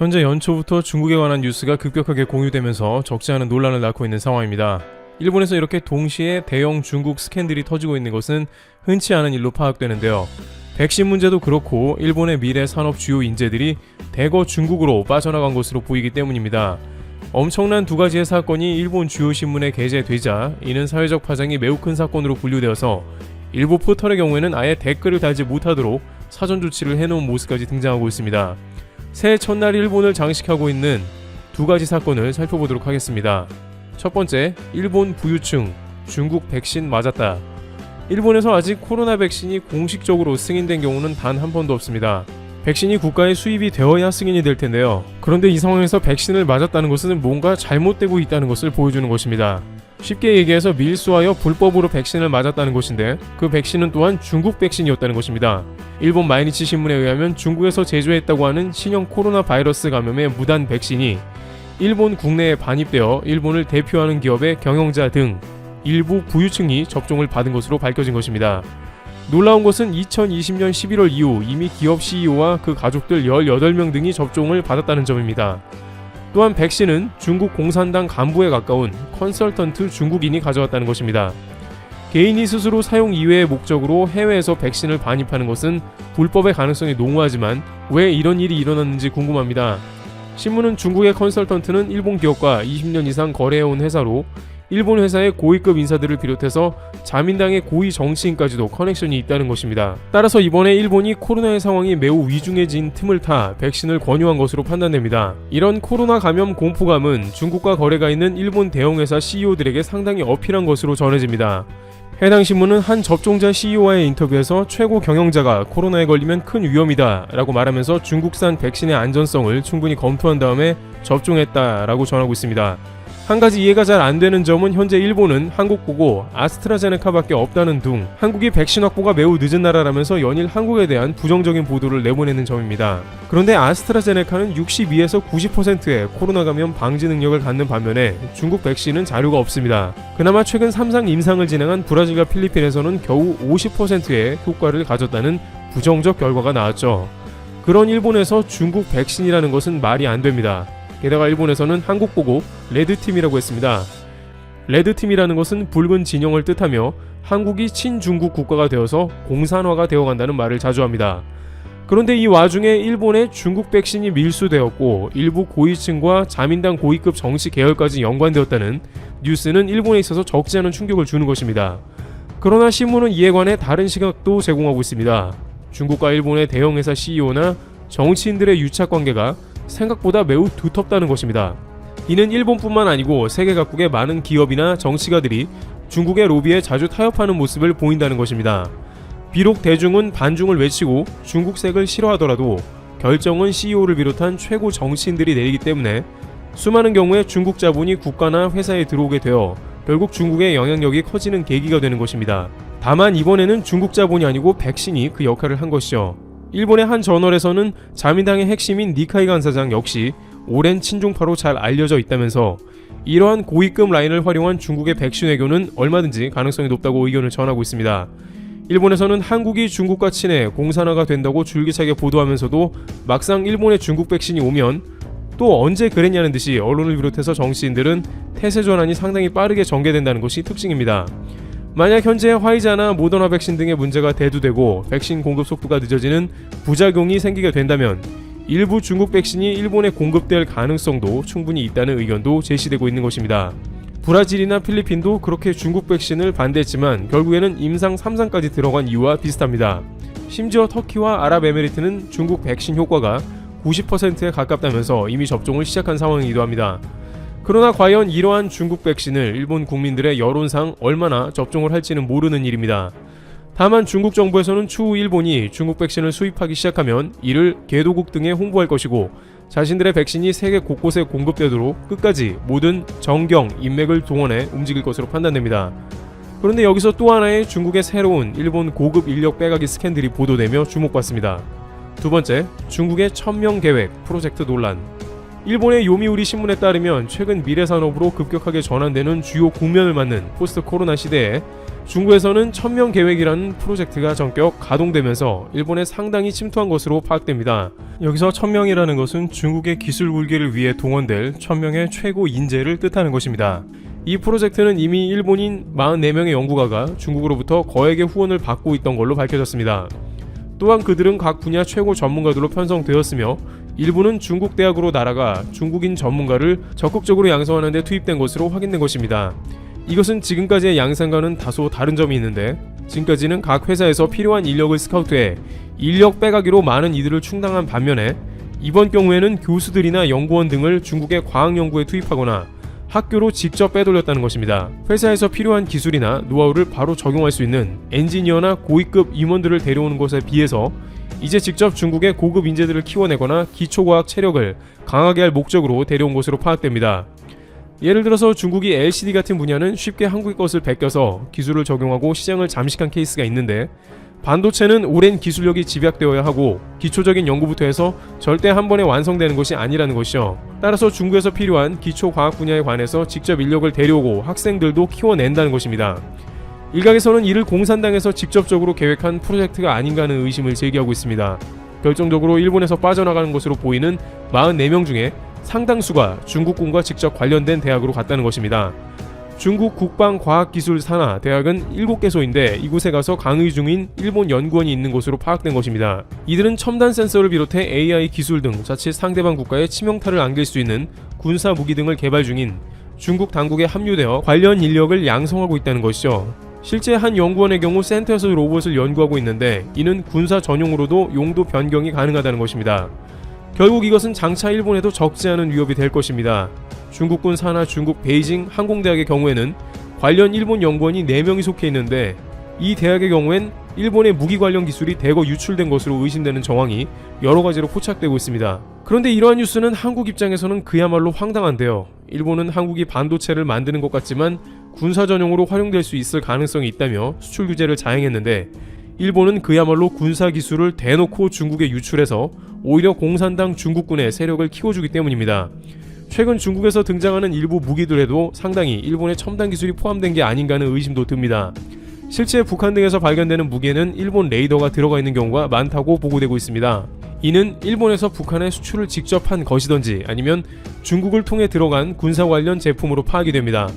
현재 연초부터 중국에 관한 뉴스가 급격하게 공유되면서 적지 않은 논란을 낳고 있는 상황입니다. 일본에서 이렇게 동시에 대형 중국 스캔들이 터지고 있는 것은 흔치 않은 일로 파악되는데요. 백신 문제도 그렇고 일본의 미래 산업 주요 인재들이 대거 중국으로 빠져나간 것으로 보이기 때문입니다. 엄청난 두 가지의 사건이 일본 주요 신문에 게재되자 이는 사회적 파장이 매우 큰 사건으로 분류되어서 일부 포털의 경우에는 아예 댓글을 달지 못하도록 사전 조치를 해놓은 모습까지 등장하고 있습니다. 새해 첫날 일본을 장식하고 있는 두 가지 사건을 살펴보도록 하겠습니다. 첫 번째, 일본 부유층 중국 백신 맞았다. 일본에서 아직 코로나 백신이 공식적으로 승인된 경우는 단 한 번도 없습니다. 백신이 국가에 수입이 되어야 승인이 될 텐데요. 그런데 이 상황에서 백신을 맞았다는 것은 뭔가 잘못되고 있다는 것을 보여주는 것입니다. 쉽게 얘기해서 밀수하여 불법으로 백신을 맞았다는 것인데 그 백신은 또한 중국 백신이었다는 것입니다. 일본 마이니치 신문에 의하면 중국에서 제조했다고 하는 신형 코로나 바이러스 감염의 무단 백신이 일본 국내에 반입되어 일본을 대표하는 기업의 경영자 등 일부 부유층이 접종을 받은 것으로 밝혀진 것입니다. 놀라운 것은 2020년 11월 이후 이미 기업 CEO와 그 가족들 18명 등이 접종을 받았다는 점입니다. 또한 백신은 중국 공산당 간부에 가까운 컨설턴트 중국인이 가져왔다는 것입니다. 개인이 스스로 사용 이외의 목적으로 해외에서 백신을 반입하는 것은 불법의 가능성이 농후하지만 왜 이런 일이 일어났는지 궁금합니다. 신문은 중국의 컨설턴트는 일본 기업과 20년 이상 거래해온 회사로 일본 회사의 고위급 인사들을 비롯해서 자민당의 고위 정치인까지도 커넥션이 있다는 것입니다. 따라서 이번에 일본이 코로나의 상황이 매우 위중해진 틈을 타 백신을 권유한 것으로 판단됩니다. 이런 코로나 감염 공포감은 중국과 거래가 있는 일본 대형회사 CEO들에게 상당히 어필한 것으로 전해집니다. 해당 신문은 한 접종자 CEO와의 인터뷰에서 최고 경영자가 코로나에 걸리면 큰 위험이다 라고 말하면서 중국산 백신의 안전성을 충분히 검토한 다음에 접종했다 라고 전하고 있습니다. 한 가지 이해가 잘 안 되는 점은 현재 일본은 한국 보고 아스트라제네카밖에 없다는 둥 한국이 백신 확보가 매우 늦은 나라라면서 연일 한국에 대한 부정적인 보도를 내보내는 점입니다. 그런데 아스트라제네카는 62에서 90%의 코로나 감염 방지 능력을 갖는 반면에 중국 백신은 자료가 없습니다. 그나마 최근 3상 임상을 진행한 브라질과 필리핀에서는 겨우 50%의 효과를 가졌다는 부정적 결과가 나왔죠. 그런 일본에서 중국 백신이라는 것은 말이 안 됩니다. 게다가 일본에서는 한국 보고 레드팀이라고 했습니다. 레드팀이라는 것은 붉은 진영을 뜻하며 한국이 친중국 국가가 되어서 공산화가 되어간다는 말을 자주 합니다. 그런데 이 와중에 일본의 중국 백신이 밀수되었고 일부 고위층과 자민당 고위급 정치 계열까지 연관되었다는 뉴스는 일본에 있어서 적지 않은 충격을 주는 것입니다. 그러나 신문은 이에 관해 다른 시각도 제공하고 있습니다. 중국과 일본의 대형 회사 CEO나 정치인들의 유착 관계가 생각보다 매우 두텁다는 것입니다. 이는 일본뿐만 아니고 세계 각국의 많은 기업이나 정치가들이 중국의 로비에 자주 타협하는 모습을 보인다는 것입니다. 비록 대중은 반중을 외치고 중국색을 싫어하더라도 결정은 CEO를 비롯한 최고 정치인들이 내리기 때문에 수많은 경우에 중국 자본이 국가나 회사에 들어오게 되어 결국 중국의 영향력이 커지는 계기가 되는 것입니다. 다만 이번에는 중국 자본이 아니고 백신이 그 역할을 한 것이죠. 일본의 한 저널에서는 자민당의 핵심인 니카이 간사장 역시 오랜 친중파로 잘 알려져 있다면서 이러한 고위급 라인을 활용한 중국의 백신 외교는 얼마든지 가능성이 높다고 의견을 전하고 있습니다. 일본에서는 한국이 중국과 친해 공산화가 된다고 줄기차게 보도하면서도 막상 일본의 중국 백신이 오면 또 언제 그랬냐는 듯이 언론을 비롯해서 정치인들은 태세 전환이 상당히 빠르게 전개된다는 것이 특징입니다. 만약 현재 화이자나 모더나 백신 등의 문제가 대두되고 백신 공급 속도가 늦어지는 부작용이 생기게 된다면 일부 중국 백신이 일본에 공급될 가능성도 충분히 있다는 의견도 제시되고 있는 것입니다. 브라질이나 필리핀도 그렇게 중국 백신을 반대했지만 결국에는 임상 3상까지 들어간 이유와 비슷합니다. 심지어 터키와 아랍에미리트는 중국 백신 효과가 90%에 가깝다면서 이미 접종을 시작한 상황이기도 합니다. 그러나 과연 이러한 중국 백신을 일본 국민들의 여론상 얼마나 접종을 할지는 모르는 일입니다. 다만 중국 정부에서는 추후 일본이 중국 백신을 수입하기 시작하면 이를 개도국 등에 홍보할 것이고 자신들의 백신이 세계 곳곳에 공급되도록 끝까지 모든 정경, 인맥을 동원해 움직일 것으로 판단됩니다. 그런데 여기서 또 하나의 중국의 새로운 일본 고급 인력 빼가기 스캔들이 보도되며 주목받습니다. 두 번째, 중국의 천명 계획 프로젝트 논란. 일본의 요미우리 신문에 따르면 최근 미래 산업으로 급격하게 전환되는 주요 국면을 맞는 포스트 코로나 시대에 중국에서는 천명 계획이라는 프로젝트가 전격 가동되면서 일본에 상당히 침투한 것으로 파악됩니다. 여기서 천명이라는 것은 중국의 기술 굴기를 위해 동원될 천명의 최고 인재를 뜻하는 것입니다. 이 프로젝트는 이미 일본인 44명의 연구가가 중국으로부터 거액의 후원을 받고 있던 걸로 밝혀졌습니다. 또한 그들은 각 분야 최고 전문가들로 편성되었으며 일부는 중국 대학으로 날아가 중국인 전문가를 적극적으로 양성하는 데 투입된 것으로 확인된 것입니다. 이것은 지금까지의 양상과는 다소 다른 점이 있는데 지금까지는 각 회사에서 필요한 인력을 스카우트해 인력 빼가기로 많은 이들을 충당한 반면에 이번 경우에는 교수들이나 연구원 등을 중국의 과학 연구에 투입하거나 학교로 직접 빼돌렸다는 것입니다. 회사에서 필요한 기술이나 노하우를 바로 적용할 수 있는 엔지니어나 고위급 임원들을 데려오는 것에 비해서 이제 직접 중국의 고급 인재들을 키워내거나 기초과학 체력을 강하게 할 목적으로 데려온 것으로 파악됩니다. 예를 들어서 중국이 LCD 같은 분야는 쉽게 한국의 것을 베껴서 기술을 적용하고 시장을 잠식한 케이스가 있는데 반도체는 오랜 기술력이 집약되어야 하고 기초적인 연구부터 해서 절대 한 번에 완성되는 것이 아니라는 것이죠. 따라서 중국에서 필요한 기초 과학 분야에 관해서 직접 인력을 데려오고 학생들도 키워낸다는 것입니다. 일각에서는 이를 공산당에서 직접적으로 계획한 프로젝트가 아닌가 하는 의심을 제기하고 있습니다. 결정적으로 일본에서 빠져나가는 것으로 보이는 44명 중에 상당수가 중국군과 직접 관련된 대학으로 갔다는 것입니다. 중국 국방과학기술산하 대학은 7개소인데 이곳에 가서 강의 중인 일본 연구원이 있는 곳으로 파악된 것입니다. 이들은 첨단 센서를 비롯해 AI 기술 등 자칫 상대방 국가에 치명타를 안길 수 있는 군사 무기 등을 개발 중인 중국 당국에 합류되어 관련 인력을 양성하고 있다는 것이죠. 실제 한 연구원의 경우 센터에서 로봇을 연구하고 있는데 이는 군사 전용으로도 용도 변경이 가능하다는 것입니다. 결국 이것은 장차 일본에도 적지 않은 위협이 될 것입니다. 중국군 산하 중국 베이징 항공대학의 경우에는 관련 일본 연구원이 4명이 속해 있는데 이 대학의 경우엔 일본의 무기 관련 기술이 대거 유출된 것으로 의심되는 정황이 여러 가지로 포착되고 있습니다. 그런데 이러한 뉴스는 한국 입장에서는 그야말로 황당한데요. 일본은 한국이 반도체를 만드는 것 같지만 군사 전용으로 활용될 수 있을 가능성이 있다며 수출 규제를 자행했는데 일본은 그야말로 군사 기술을 대놓고 중국에 유출해서 오히려 공산당 중국군의 세력을 키워주기 때문입니다. 최근 중국에서 등장하는 일부 무기들에도 상당히 일본의 첨단 기술이 포함된 게 아닌가 하는 의심도 듭니다. 실제 북한 등에서 발견되는 무기에는 일본 레이더가 들어가 있는 경우가 많다고 보고되고 있습니다. 이는 일본에서 북한에 수출을 직접 한 것이던지 아니면 중국을 통해 들어간 군사 관련 제품으로 파악이 됩니다.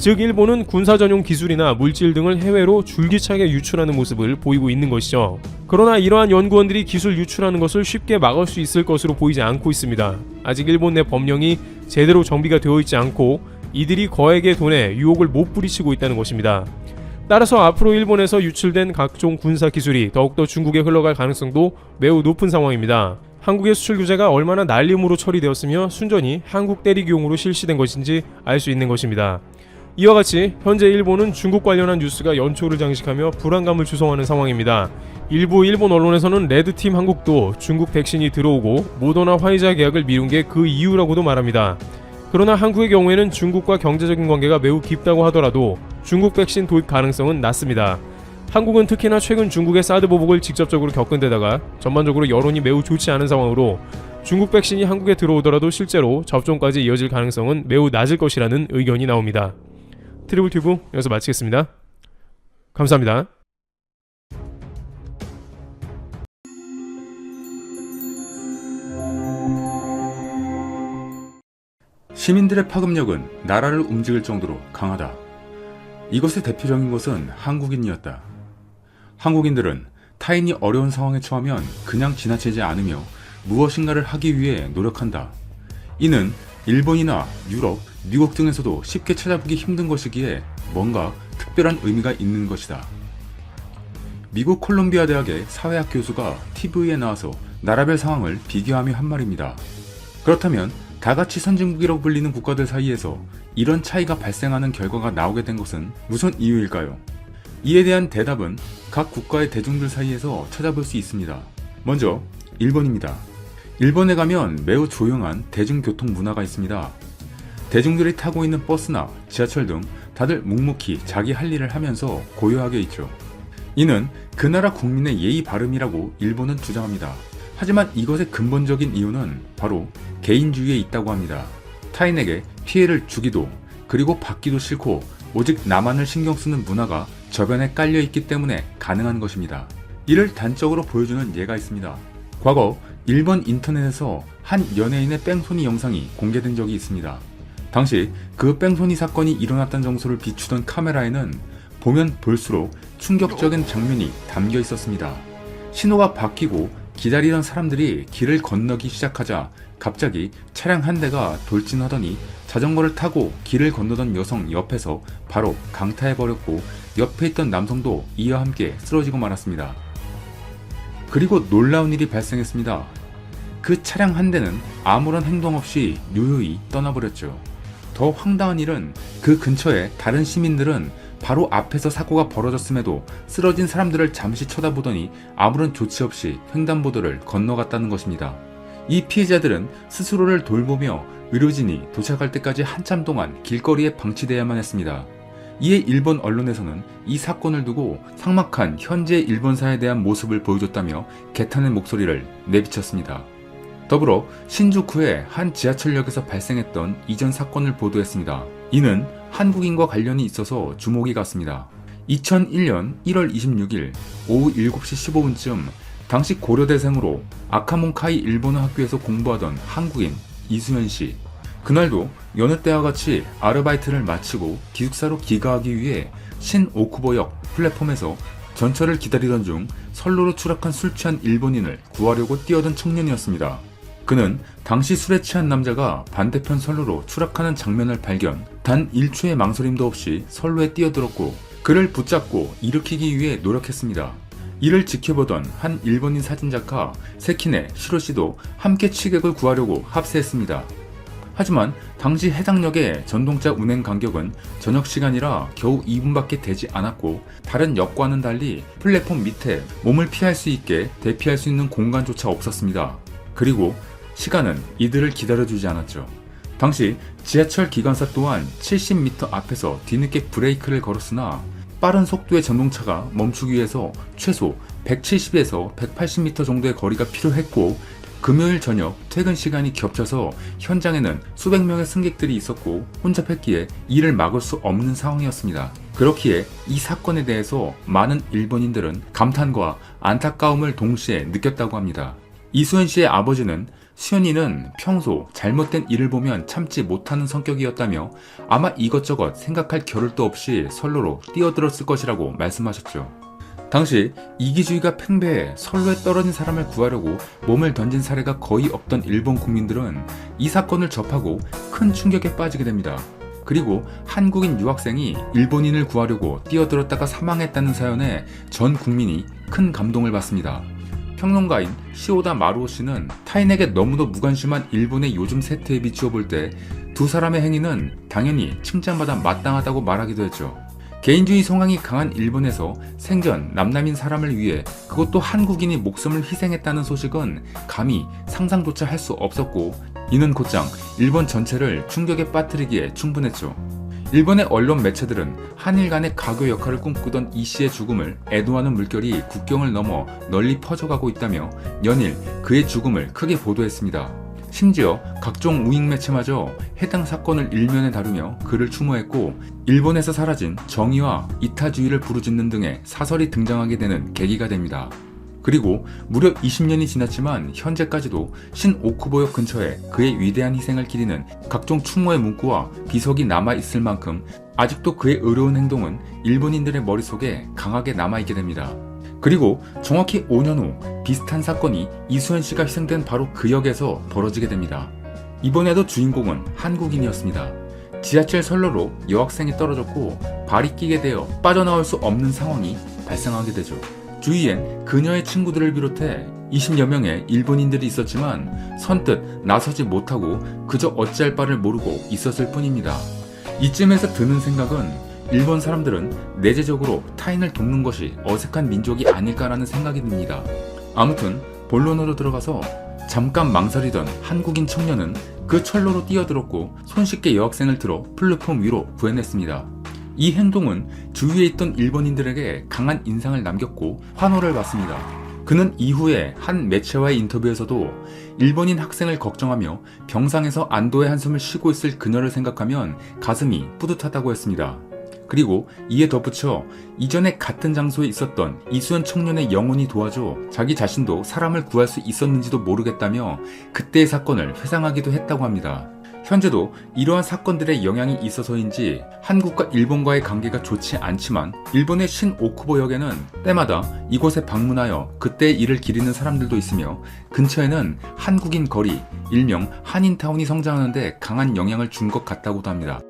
즉 일본은 군사 전용 기술이나 물질 등을 해외로 줄기차게 유출하는 모습을 보이고 있는 것이죠. 그러나 이러한 연구원들이 기술 유출하는 것을 쉽게 막을 수 있을 것으로 보이지 않고 있습니다. 아직 일본 내 법령이 제대로 정비가 되어 있지 않고 이들이 거액의 돈에 유혹을 못 부리치고 있다는 것입니다. 따라서 앞으로 일본에서 유출된 각종 군사 기술이 더욱더 중국에 흘러갈 가능성도 매우 높은 상황입니다. 한국의 수출 규제가 얼마나 날림으로 처리되었으며 순전히 한국 때리기용으로 실시된 것인지 알 수 있는 것입니다. 이와 같이 현재 일본은 중국 관련한 뉴스가 연초를 장식하며 불안감을 조성하는 상황입니다. 일부 일본 언론에서는 레드팀 한국도 중국 백신이 들어오고 모더나 화이자 계약을 미룬 게 그 이유라고도 말합니다. 그러나 한국의 경우에는 중국과 경제적인 관계가 매우 깊다고 하더라도 중국 백신 도입 가능성은 낮습니다. 한국은 특히나 최근 중국의 사드 보복을 직접적으로 겪은 데다가 전반적으로 여론이 매우 좋지 않은 상황으로 중국 백신이 한국에 들어오더라도 실제로 접종까지 이어질 가능성은 매우 낮을 것이라는 의견이 나옵니다. 트리블 튜브 여기서 마치겠습니다. 감사합니다. 시민들의 파급력은 나라를 움직일 정도로 강하다. 이것의 대표적인 것은 한국인이었다. 한국인들은 타인이 어려운 상황에 처하면 그냥 지나치지 않으며 무엇인가를 하기 위해 노력한다. 이는 일본이나 유럽, 미국 등에서도 쉽게 찾아보기 힘든 것이기에 뭔가 특별한 의미가 있는 것이다. 미국 콜롬비아 대학의 사회학 교수가 TV에 나와서 나라별 상황을 비교하며 한 말입니다. 그렇다면 다 같이 선진국이라고 불리는 국가들 사이에서 이런 차이가 발생하는 결과가 나오게 된 것은 무슨 이유일까요? 이에 대한 대답은 각 국가의 대중들 사이에서 찾아볼 수 있습니다. 먼저 일본입니다. 일본에 가면 매우 조용한 대중교통 문화가 있습니다. 대중들이 타고 있는 버스나 지하철 등 다들 묵묵히 자기 할 일을 하면서 고요하게 있죠. 이는 그 나라 국민의 예의 바름이라고 일본은 주장합니다. 하지만 이것의 근본적인 이유는 바로 개인주의에 있다고 합니다. 타인에게 피해를 주기도 그리고 받기도 싫고 오직 나만을 신경 쓰는 문화가 저변에 깔려 있기 때문에 가능한 것입니다. 이를 단적으로 보여주는 예가 있습니다. 과거 일본 인터넷에서 한 연예인의 뺑소니 영상이 공개된 적이 있습니다. 당시 그 뺑소니 사건이 일어났던 장소를 비추던 카메라에는 보면 볼수록 충격적인 장면이 담겨 있었습니다. 신호가 바뀌고 기다리던 사람들이 길을 건너기 시작하자 갑자기 차량 한 대가 돌진하더니 자전거를 타고 길을 건너던 여성 옆에서 바로 강타해버렸고 옆에 있던 남성도 이와 함께 쓰러지고 말았습니다. 그리고 놀라운 일이 발생했습니다. 그 차량 한 대는 아무런 행동 없이 유유히 떠나버렸죠. 더 황당한 일은 그 근처에 다른 시민들은 바로 앞에서 사고가 벌어졌음에도 쓰러진 사람들을 잠시 쳐다보더니 아무런 조치 없이 횡단보도를 건너갔다는 것입니다. 이 피해자들은 스스로를 돌보며 의료진이 도착할 때까지 한참 동안 길거리에 방치되어야만 했습니다. 이에 일본 언론에서는 이 사건을 두고 삭막한 현재 일본사에 대한 모습을 보여줬다며 개탄의 목소리를 내비쳤습니다. 더불어 신주쿠의 한 지하철역에서 발생했던 이전 사건을 보도했습니다. 이는 한국인과 관련이 있어서 주목이 갔습니다. 2001년 1월 26일 오후 7시 15분쯤 당시 고려대생으로 아카몬카이 일본어 학교에서 공부하던 한국인 이수현 씨. 그날도 여느 때와 같이 아르바이트를 마치고 기숙사로 귀가하기 위해 신오쿠보역 플랫폼에서 전철을 기다리던 중 선로로 추락한 술 취한 일본인을 구하려고 뛰어든 청년이었습니다. 그는 당시 술에 취한 남자가 반대편 선로로 추락하는 장면을 발견, 단 1초의 망설임도 없이 선로에 뛰어들었고 그를 붙잡고 일으키기 위해 노력했습니다. 이를 지켜보던 한 일본인 사진작가 세키네 시로 씨도 함께 취객을 구하려고 합세했습니다. 하지만 당시 해당 역의 전동차 운행 간격은 저녁 시간이라 겨우 2분밖에 되지 않았고 다른 역과는 달리 플랫폼 밑에 몸을 피할 수 있게 대피할 수 있는 공간조차 없었습니다. 그리고 시간은 이들을 기다려주지 않았죠. 당시 지하철 기관사 또한 70m 앞에서 뒤늦게 브레이크를 걸었으나 빠른 속도의 전동차가 멈추기 위해서 최소 170에서 180m 정도의 거리가 필요했고 금요일 저녁 퇴근 시간이 겹쳐서 현장에는 수백 명의 승객들이 있었고 혼잡했기에 이를 막을 수 없는 상황이었습니다. 그렇기에 이 사건에 대해서 많은 일본인들은 감탄과 안타까움을 동시에 느꼈다고 합니다. 이수현 씨의 아버지는 수현이는 평소 잘못된 일을 보면 참지 못하는 성격이었다며 아마 이것저것 생각할 겨를도 없이 선로로 뛰어들었을 것이라고 말씀하셨죠. 당시 이기주의가 팽배해 선로에 떨어진 사람을 구하려고 몸을 던진 사례가 거의 없던 일본 국민들은 이 사건을 접하고 큰 충격에 빠지게 됩니다. 그리고 한국인 유학생이 일본인을 구하려고 뛰어들었다가 사망했다는 사연에 전 국민이 큰 감동을 받습니다. 평론가인 시오다 마루오 씨는 타인에게 너무도 무관심한 일본의 요즘 세태에 비추어 볼 때 두 사람의 행위는 당연히 칭찬받아 마땅하다고 말하기도 했죠. 개인주의 성향이 강한 일본에서 생전 남남인 사람을 위해 그것도 한국인이 목숨을 희생했다는 소식은 감히 상상조차 할 수 없었고 이는 곧장 일본 전체를 충격에 빠뜨리기에 충분했죠. 일본의 언론 매체들은 한일 간의 가교 역할을 꿈꾸던 이 씨의 죽음을 애도하는 물결이 국경을 넘어 널리 퍼져가고 있다며 연일 그의 죽음을 크게 보도했습니다. 심지어 각종 우익 매체마저 해당 사건을 일면에 다루며 그를 추모했고 일본에서 사라진 정의와 이타주의를 부르짖는 등의 사설이 등장하게 되는 계기가 됩니다. 그리고 무려 20년이 지났지만 현재까지도 신오쿠보역 근처에 그의 위대한 희생을 기리는 각종 추모의 문구와 비석이 남아 있을 만큼 아직도 그의 의로운 행동은 일본인들의 머릿속에 강하게 남아있게 됩니다. 그리고 정확히 5년 후 비슷한 사건이 이수현 씨가 희생된 바로 그 역에서 벌어지게 됩니다. 이번에도 주인공은 한국인이었습니다. 지하철 선로로 여학생이 떨어졌고 발이 끼게 되어 빠져나올 수 없는 상황이 발생하게 되죠. 주위엔 그녀의 친구들을 비롯해 20여 명의 일본인들이 있었지만 선뜻 나서지 못하고 그저 어찌할 바를 모르고 있었을 뿐입니다. 이쯤에서 드는 생각은 일본 사람들은 내재적으로 타인을 돕는 것이 어색한 민족이 아닐까라는 생각이 듭니다. 아무튼 본론으로 들어가서 잠깐 망설이던 한국인 청년은 그 철로로 뛰어들었고 손쉽게 여학생을 들어 플랫폼 위로 구해냈습니다. 이 행동은 주위에 있던 일본인들에게 강한 인상을 남겼고 환호를 받습니다. 그는 이후에 한 매체와의 인터뷰에서도 일본인 학생을 걱정하며 병상에서 안도의 한숨을 쉬고 있을 그녀를 생각하면 가슴이 뿌듯하다고 했습니다. 그리고 이에 덧붙여 이전에 같은 장소에 있었던 이수연 청년의 영혼이 도와줘 자기 자신도 사람을 구할 수 있었는지도 모르겠다며 그때의 사건을 회상하기도 했다고 합니다. 현재도 이러한 사건들의 영향이 있어서인지 한국과 일본과의 관계가 좋지 않지만 일본의 신 오쿠보 역에는 때마다 이곳에 방문하여 그때의 일을 기리는 사람들도 있으며 근처에는 한국인 거리, 일명 한인타운이 성장하는데 강한 영향을 준 것 같다고도 합니다.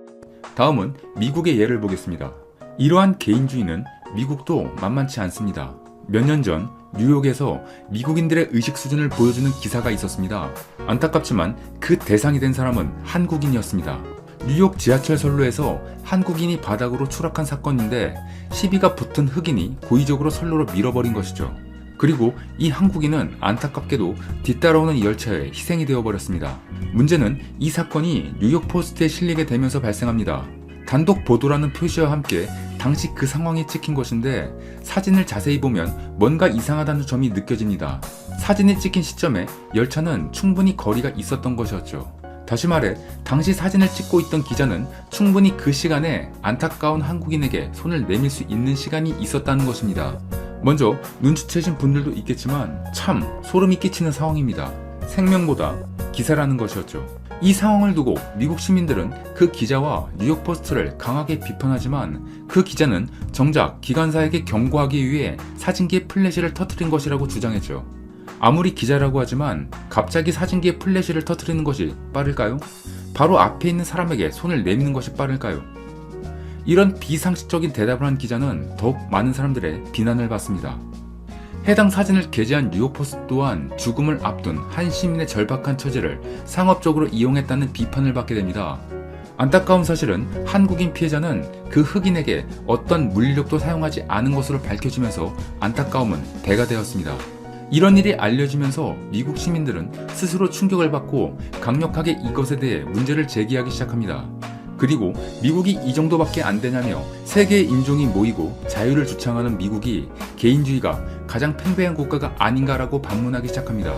다음은 미국의 예를 보겠습니다. 이러한 개인주의는 미국도 만만치 않습니다. 몇 년 전 뉴욕에서 미국인들의 의식 수준을 보여주는 기사가 있었습니다. 안타깝지만 그 대상이 된 사람은 한국인이었습니다. 뉴욕 지하철 선로에서 한국인이 바닥으로 추락한 사건인데 시비가 붙은 흑인이 고의적으로 선로로 밀어버린 것이죠. 그리고 이 한국인은 안타깝게도 뒤따라오는 열차에 희생이 되어버렸습니다. 문제는 이 사건이 뉴욕 포스트에 실리게 되면서 발생합니다. 단독 보도라는 표시와 함께 당시 그 상황이 찍힌 것인데 사진을 자세히 보면 뭔가 이상하다는 점이 느껴집니다. 사진이 찍힌 시점에 열차는 충분히 거리가 있었던 것이었죠. 다시 말해, 당시 사진을 찍고 있던 기자는 충분히 그 시간에 안타까운 한국인에게 손을 내밀 수 있는 시간이 있었다는 것입니다. 먼저 눈치채신 분들도 있겠지만 참 소름이 끼치는 상황입니다. 생명보다 기사라는 것이었죠. 이 상황을 두고 미국 시민들은 그 기자와 뉴욕 포스트를 강하게 비판하지만 그 기자는 정작 기관사에게 경고하기 위해 사진기의 플래시를 터트린 것이라고 주장했죠. 아무리 기자라고 하지만 갑자기 사진기의 플래시를 터트리는 것이 빠를까요? 바로 앞에 있는 사람에게 손을 내미는 것이 빠를까요? 이런 비상식적인 대답을 한 기자는 더욱 많은 사람들의 비난을 받습니다. 해당 사진을 게재한 뉴욕포스트 또한 죽음을 앞둔 한 시민의 절박한 처지를 상업적으로 이용했다는 비판을 받게 됩니다. 안타까운 사실은 한국인 피해자는 그 흑인에게 어떤 물리력도 사용하지 않은 것으로 밝혀지면서 안타까움은 배가 되었습니다. 이런 일이 알려지면서 미국 시민들은 스스로 충격을 받고 강력하게 이것에 대해 문제를 제기하기 시작합니다. 그리고 미국이 이 정도밖에 안 되냐며 세계의 인종이 모이고 자유를 주창하는 미국이 개인주의가 가장 팽배한 국가가 아닌가라고 반문하기 시작합니다.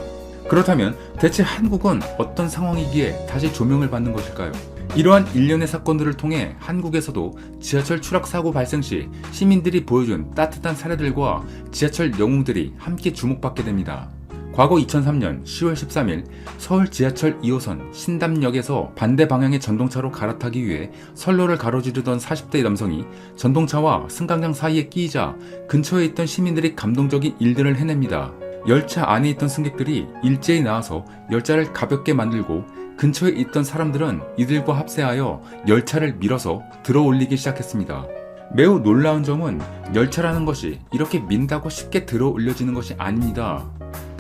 그렇다면 대체 한국은 어떤 상황이기에 다시 조명을 받는 것일까요? 이러한 일련의 사건들을 통해 한국에서도 지하철 추락 사고 발생 시 시민들이 보여준 따뜻한 사례들과 지하철 영웅들이 함께 주목받게 됩니다. 과거 2003년 10월 13일 서울 지하철 2호선 신담역에서 반대 방향의 전동차로 갈아타기 위해 선로를 가로지르던 40대 남성이 전동차와 승강장 사이에 끼이자 근처에 있던 시민들이 감동적인 일들을 해냅니다. 열차 안에 있던 승객들이 일제히 나와서 열차를 가볍게 만들고 근처에 있던 사람들은 이들과 합세하여 열차를 밀어서 들어 올리기 시작했습니다. 매우 놀라운 점은 열차라는 것이 이렇게 민다고 쉽게 들어 올려지는 것이 아닙니다.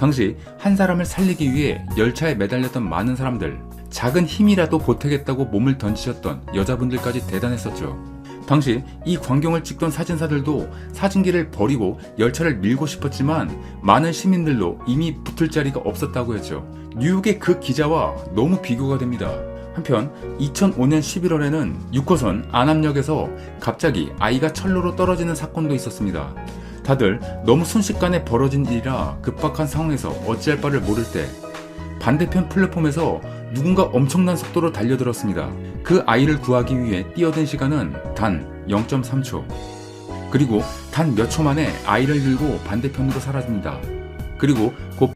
당시 한 사람을 살리기 위해 열차에 매달렸던 많은 사람들, 작은 힘이라도 보태겠다고 몸을 던지셨던 여자분들까지 대단했었죠. 당시 이 광경을 찍던 사진사들도 사진기를 버리고 열차를 밀고 싶었지만 많은 시민들도 이미 붙을 자리가 없었다고 했죠. 뉴욕의 그 기자와 너무 비교가 됩니다. 한편 2005년 11월에는 6호선 안암역에서 갑자기 아이가 철로로 떨어지는 사건도 있었습니다. 다들 너무 순식간에 벌어진 일이라 급박한 상황에서 어찌할 바를 모를 때 반대편 플랫폼에서 누군가 엄청난 속도로 달려들었습니다. 그 아이를 구하기 위해 뛰어든 시간은 단 0.3초. 그리고 단 몇 초 만에 아이를 들고 반대편으로 사라집니다. 그리고 곧